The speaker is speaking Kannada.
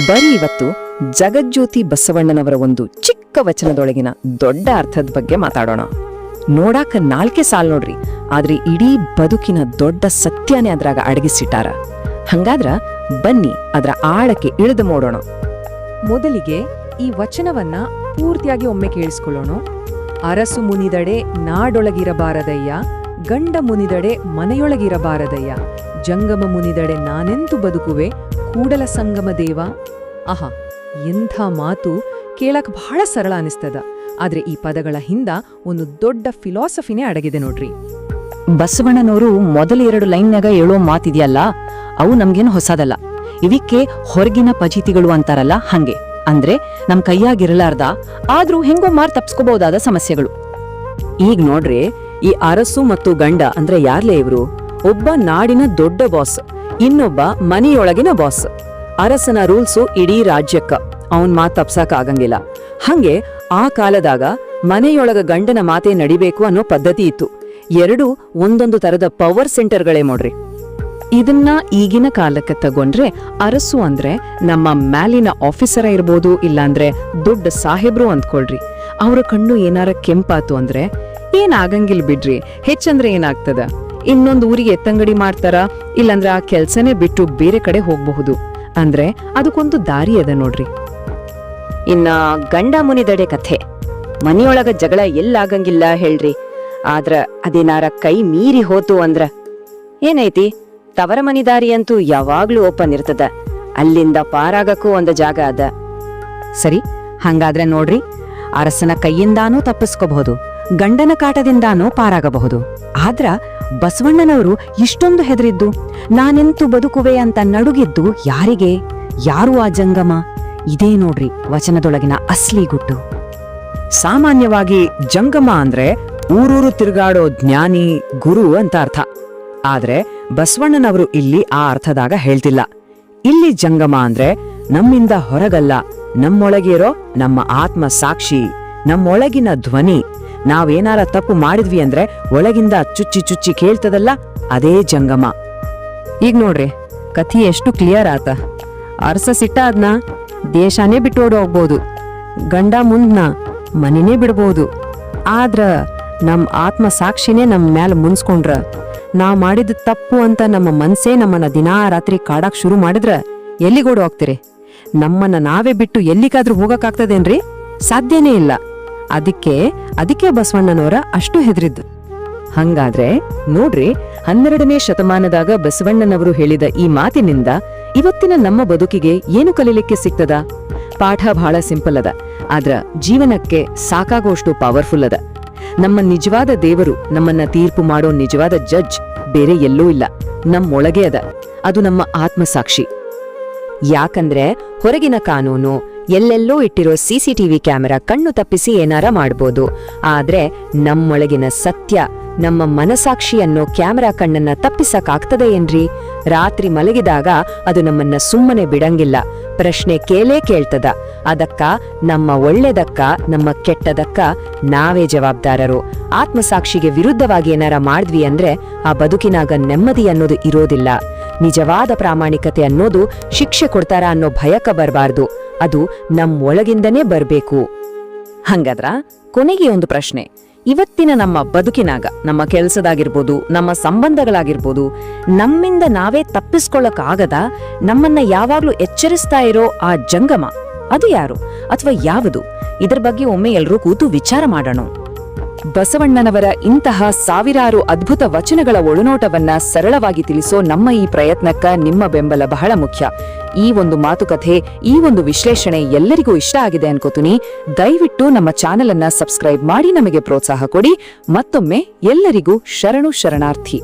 ಬರೀ ಇವತ್ತು ಜಗಜ್ಯೋತಿ ಬಸವಣ್ಣನವರ ಒಂದು ಚಿಕ್ಕ ವಚನದೊಳಗಿನ ದೊಡ್ಡ ಅರ್ಥದ ಬಗ್ಗೆ ಮಾತಾಡೋಣ. ನೋಡಾಕ ನಾಲ್ಕೇ ಸಾಲ್ ನೋಡ್ರಿ, ಆದ್ರೆ ಇಡೀ ಬದುಕಿನ ದೊಡ್ಡ ಸತ್ಯನೇ ಅದ್ರಾಗ ಅಡಗಿಸಿಟ್ಟಾರ. ಹಂಗಾದ್ರ ಬನ್ನಿ ಅದರ ಆಳಕ್ಕೆ ಇಳಿದು ಮೋಡೋಣ ಮೊದಲಿಗೆ ಈ ವಚನವನ್ನ ಪೂರ್ತಿಯಾಗಿ ಒಮ್ಮೆ ಕೇಳಿಸ್ಕೊಳ್ಳೋಣ. ಅರಸು ಮುನಿದಡೆ ನಾಡೊಳಗಿರಬಾರದಯ್ಯ, ಗಂಡ ಮುನಿದಡೆ ಮನೆಯೊಳಗಿರಬಾರದಯ್ಯ, ಜಂಗಮ ಮುನಿದಡೆ ನಾನೆಂತು ಬದುಕುವೆ, ಕೂಡಲ ಸಂಗಮ ದೇವ ಆಹಾ, ಎಂಥ ಮಾತು ಕೇಳಕ್ ಬಹಳ ಸರಳ ಅನಿಸ್ತದ. ಆದ್ರೆ ಈ ಪದಗಳ ಹಿಂದ ಒಂದು ದೊಡ್ಡ ಫಿಲಾಸಫಿನೇ ಅಡಗಿದೆ ನೋಡ್ರಿ. ಬಸವಣ್ಣನವರು ಮೊದಲ ಎರಡು ಲೈನ್ಯಾಗ ಹೇಳೋ ಮಾತಿದೆಯಲ್ಲ, ಅವು ನಮ್ಗೇನು ಹೊಸದಲ್ಲ. ಇವಿಕ್ಕೆ ಹೊರಗಿನ ಪಜಿತಿಗಳು ಅಂತಾರಲ್ಲ ಹಂಗೆ. ಅಂದ್ರೆ ನಮ್ ಕೈಯಾಗಿರಲಾರ್ದ, ಆದ್ರೂ ಹೆಂಗೋ ಮಾರ್ ತಪ್ಸ್ಕೋಬಹುದಾದ ಸಮಸ್ಯೆಗಳು. ಈಗ ನೋಡ್ರಿ, ಈ ಅರಸು ಮತ್ತು ಗಂಡ ಅಂದ್ರೆ ಯಾರ್ಲೇ ಇವ್ರು, ಒಬ್ಬ ನಾಡಿನ ದೊಡ್ಡ ಬಾಸ್ ಇನ್ನೊಬ್ಬ ಮನೆಯೊಳಗಿನ ಬಾಸ್ ಅರಸನ ರೂಲ್ಸು ಇಡೀ ರಾಜ್ಯಕ್ಕ. ಅವನ್ ಮಾತು ತಪ್ಸಕ್ ಆಗಂಗಿಲ್ಲ. ಹಂಗೆ ಆ ಕಾಲದಾಗ ಮನೆಯೊಳಗ ಗಂಡನ ಮಾತೆ ನಡಿಬೇಕು ಅನ್ನೋ ಪದ್ಧತಿ ಇತ್ತು. ಎರಡು ಒಂದೊಂದು ತರದ ಪವರ್ ಸೆಂಟರ್ಗಳೇ ನೋಡ್ರಿ. ಇದನ್ನ ಈಗಿನ ಕಾಲಕ್ಕೆ ತಗೊಂಡ್ರೆ ಅರಸು ಅಂದ್ರೆ ನಮ್ಮ ಮ್ಯಾಲಿನ ಆಫೀಸರ ಇರ್ಬೋದು ಇಲ್ಲಾಂದ್ರೆ ದೊಡ್ಡ ಸಾಹೇಬ್ರು ಅಂದ್ಕೊಳ್ರಿ. ಅವರ ಕಣ್ಣು ಏನಾರ ಕೆಂಪಾತು ಅಂದ್ರೆ ಏನಾಗಂಗಿಲ್ ಬಿಡ್ರಿ. ಹೆಚ್ಚಂದ್ರೆ ಏನಾಗ್ತದ? ಇನ್ನೊಂದು ಊರಿಗೆ ಎತ್ತಂಗಡಿ ಮಾಡ್ತಾರ? ಇಲ್ಲಾಂದ್ರೆ ಆ ಕೆಲ್ಸನೇ ಬಿಟ್ಟು ಬೇರೆ ಕಡೆ ಹೋಗ್ಬಹುದು. ಅಂದ್ರೆ ಅದಕ್ಕೊಂದು ದಾರಿ ಅದ ನೋಡ್ರಿ. ಇನ್ನ ಗಂಡ ಮುನಿದಡೆ ಕಥೆ. ಮನಿಯೊಳಗ ಜಗಳ ಎಲ್ಲಾಗಂಗಿಲ್ಲ ಹೇಳ್ರಿ. ಆದ್ರ ಅದೇನಾರ ಕೈ ಮೀರಿ ಹೋತು ಅಂದ್ರ ಏನೈತಿ? ತವರ ಮನಿ ದಾರಿ ಅಂತೂ ಯಾವಾಗ್ಲೂ ಓಪನ್ ಇರ್ತದ. ಅಲ್ಲಿಂದ ಪಾರಾಗಕ್ಕೂ ಒಂದು ಜಾಗ ಅದ. ಸರಿ, ಹಂಗಾದ್ರೆ ನೋಡ್ರಿ. ಅರಸನ ಕೈಯಿಂದಾನೂ ತಪ್ಪಿಸ್ಕೋಬಹುದು. ಗಂಡನ ಕಾಟದಿಂದಾನೂ ಪಾರಾಗಬಹುದು. ಆದ್ರ ಬಸವಣ್ಣನವರು ಇಷ್ಟೊಂದು ಹೆದರಿದ್ದು, ನಾನೆಂತು ಬದುಕುವೆ ಅಂತ ನಡುಗಿದ್ದು ಯಾರಿಗೆ? ಯಾರು ಆ ಜಂಗಮ? ಇದೇ ನೋಡ್ರಿ ವಚನದೊಳಗಿನ ಅಸ್ಲಿ ಗುಟ್ಟು. ಸಾಮಾನ್ಯವಾಗಿ ಜಂಗಮ ಅಂದ್ರೆ ಊರೂರು ತಿರುಗಾಡೋ ಜ್ಞಾನಿ ಗುರು ಅಂತ ಅರ್ಥ. ಆದ್ರೆ ಬಸವಣ್ಣನವರು ಇಲ್ಲಿ ಆ ಅರ್ಥದಾಗ ಹೇಳ್ತಿಲ್ಲ. ಇಲ್ಲಿ ಜಂಗಮ ಅಂದ್ರೆ ನಮ್ಮಿಂದ ಹೊರಗಲ್ಲ, ನಮ್ಮೊಳಗಿರೋ ನಮ್ಮ ಆತ್ಮ ಸಾಕ್ಷಿ ನಮ್ಮೊಳಗಿನ ಧ್ವನಿ ನಾವೇನಾರ ತಪ್ಪು ಮಾಡಿದ್ವಿ ಅಂದ್ರೆ ಒಳಗಿಂದ ಚುಚ್ಚಿ ಚುಚ್ಚಿ ಕೇಳ್ತದಲ್ಲ, ಅದೇ ಜಂಗಮ. ಈಗ ನೋಡ್ರಿ, ಕಥಿ ಎಷ್ಟು ಕ್ಲಿಯರ್ ಆತ. ಅರಸ ಸಿಟ್ಟಾದ್ನ ದೇಶನೇ ಬಿಟ್ಟು ಓಡ್ ಹೋಗ್ಬೋದು. ಗಂಡ ಮುಂದ್ನ ಮನೆನೇ ಬಿಡ್ಬೋದು. ಆದ್ರ ನಮ್ಮ ಆತ್ಮ ಸಾಕ್ಷಿನೇ ನಮ್ಮ ಮ್ಯಾಲ ಮುನ್ಸ್ಕೊಂಡ್ರ. ನಾವು ಮಾಡಿದ ತಪ್ಪು ಅಂತ ನಮ್ಮ ಮನಸ್ಸೇ ನಮ್ಮನ್ನ ದಿನಾ ರಾತ್ರಿ ಕಾಡಾಕ್ ಶುರು ಮಾಡಿದ್ರ ಎಲ್ಲಿಗೋಡ್ ಹೋಗ್ತೀರಿ? ನಮ್ಮನ್ನ ನಾವೇ ಬಿಟ್ಟು ಎಲ್ಲಿಗಾದ್ರೂ ಹೋಗಕ್ಕಾಗ್ತದೇನ್ರಿ ಸಾಧ್ಯನೇ ಇಲ್ಲ. ಅದಕ್ಕೆ ಅದಕ್ಕೆ ಬಸವಣ್ಣನವರ ಅಷ್ಟು ಹೆದರಿದ್ದು. ಹಂಗಾದ್ರೆ, ನೋಡ್ರಿ, ಹನ್ನೆರಡನೇ ಶತಮಾನದಾಗ ಬಸವಣ್ಣನವರು ಹೇಳಿದ ಈ ಮಾತಿನಿಂದ ಇವತ್ತಿನ ನಮ್ಮ ಬದುಕಿಗೆ ಏನು ಕಲೀಲಿಕ್ಕೆ ಸಿಗ್ತದ? ಪಾಠ ಬಹಳ ಸಿಂಪಲ್ ಅದ, ಆದ್ರ ಜೀವನಕ್ಕೆ ಸಾಕಾಗೋಷ್ಟು ಪವರ್ಫುಲ್ ಅದ. ನಮ್ಮ ನಿಜವಾದ ದೇವರು ನಮ್ಮನ್ನ ತೀರ್ಪು ಮಾಡೋ ನಿಜವಾದ ಜಡ್ಜ್ ಬೇರೆ ಎಲ್ಲೂ ಇಲ್ಲ, ನಮ್ಮೊಳಗೆ ಅದ. ಅದು ನಮ್ಮ ಆತ್ಮಸಾಕ್ಷಿ. ಯಾಕಂದ್ರೆ ಹೊರಗಿನ ಕಾನೂನು ಎಲ್ಲೆಲ್ಲೋ ಇಟ್ಟಿರೋ ಸಿಸಿಟಿವಿ ಕ್ಯಾಮೆರಾ ಕಣ್ಣು ತಪ್ಪಿಸಿ ಏನಾರ ಮಾಡ್ಬೋದು. ಆದ್ರೆ ನಮ್ಮೊಳಗಿನ ಸತ್ಯ, ನಮ್ಮ ಮನಸಾಕ್ಷಿ ಅನ್ನೋ ಕ್ಯಾಮೆರಾ ಕಣ್ಣನ್ನ ತಪ್ಪಿಸಕ್ಕಾಗ್ತದೆ ಏನ್ರಿ? ರಾತ್ರಿ ಮಲಗಿದಾಗ ಅದು ನಮ್ಮನ್ನ ಸುಮ್ಮನೆ ಬಿಡಂಗಿಲ್ಲ. ಪ್ರಶ್ನೆ ಕೇಳೇ ಕೇಳ್ತದ. ಅದಕ್ಕ, ನಮ್ಮ ಒಳ್ಳೆದಕ್ಕ, ನಮ್ಮ ಕೆಟ್ಟದಕ್ಕ ನಾವೇ ಜವಾಬ್ದಾರರು. ಆತ್ಮಸಾಕ್ಷಿಗೆ ವಿರುದ್ಧವಾಗಿ ಏನಾರ ಮಾಡಿದ್ವಿ ಅಂದ್ರೆ ಆ ಬದುಕಿನಾಗ ನೆಮ್ಮದಿ ಅನ್ನೋದು ಇರೋದಿಲ್ಲ. ನಿಜವಾದ ಪ್ರಾಮಾಣಿಕತೆ ಅನ್ನೋದು ಶಿಕ್ಷೆ ಕೊಡ್ತಾರ ಅನ್ನೋ ಭಯಕ ಬರಬಾರ್ದು. ಅದು ನಮ್ಮ ಒಳಗಿಂದನೇ ಬರಬೇಕು. ಹಂಗದ್ರ ಕೊನೆಗೆ ಒಂದು ಪ್ರಶ್ನೆ. ಇವತ್ತಿನ ನಮ್ಮ ಬದುಕಿನಾಗ, ನಮ್ಮ ಕೆಲಸದಾಗಿರ್ಬೋದು, ನಮ್ಮ ಸಂಬಂಧಗಳಾಗಿರ್ಬೋದು, ನಮ್ಮಿಂದ ನಾವೇ ತಪ್ಪಿಸ್ಕೊಳ್ಳಕ್ಕಾಗದ ನಮ್ಮನ್ನ ಯಾವಾಗ್ಲೂ ಎಚ್ಚರಿಸ್ತಾ ಇರೋ ಆ ಜಂಗಮ ಅದು ಯಾರು? ಅಥವಾ ಯಾವುದು? ಇದರ ಬಗ್ಗೆ ಒಮ್ಮೆ ಎಲ್ರೂ ಕೂತು ವಿಚಾರ ಮಾಡೋಣ. ಬಸವಣ್ಣನವರ ಇಂತಹ ಸಾವಿರಾರು ಅದ್ಭುತ ವಚನಗಳ ಒಳನೋಟವನ್ನ ಸರಳವಾಗಿ ತಿಳಿಸೋ ನಮ್ಮ ಈ ಪ್ರಯತ್ನಕ್ಕ ನಿಮ್ಮ ಬೆಂಬಲ ಬಹಳ ಮುಖ್ಯ. ಈ ಒಂದು ಮಾತುಕತೆ, ಈ ಒಂದು ವಿಶ್ಲೇಷಣೆ ಎಲ್ಲರಿಗೂ ಇಷ್ಟ ಆಗಿದೆ ಅನ್ಕೋತೀನಿ. ದಯವಿಟ್ಟು ನಮ್ಮ ಚಾನೆಲ್ ಅನ್ನ ಸಬ್ಸ್ಕ್ರೈಬ್ ಮಾಡಿ ನಮಗೆ ಪ್ರೋತ್ಸಾಹ ಕೊಡಿ. ಮತ್ತೊಮ್ಮೆ ಎಲ್ಲರಿಗೂ ಶರಣು ಶರಣಾರ್ಥಿ.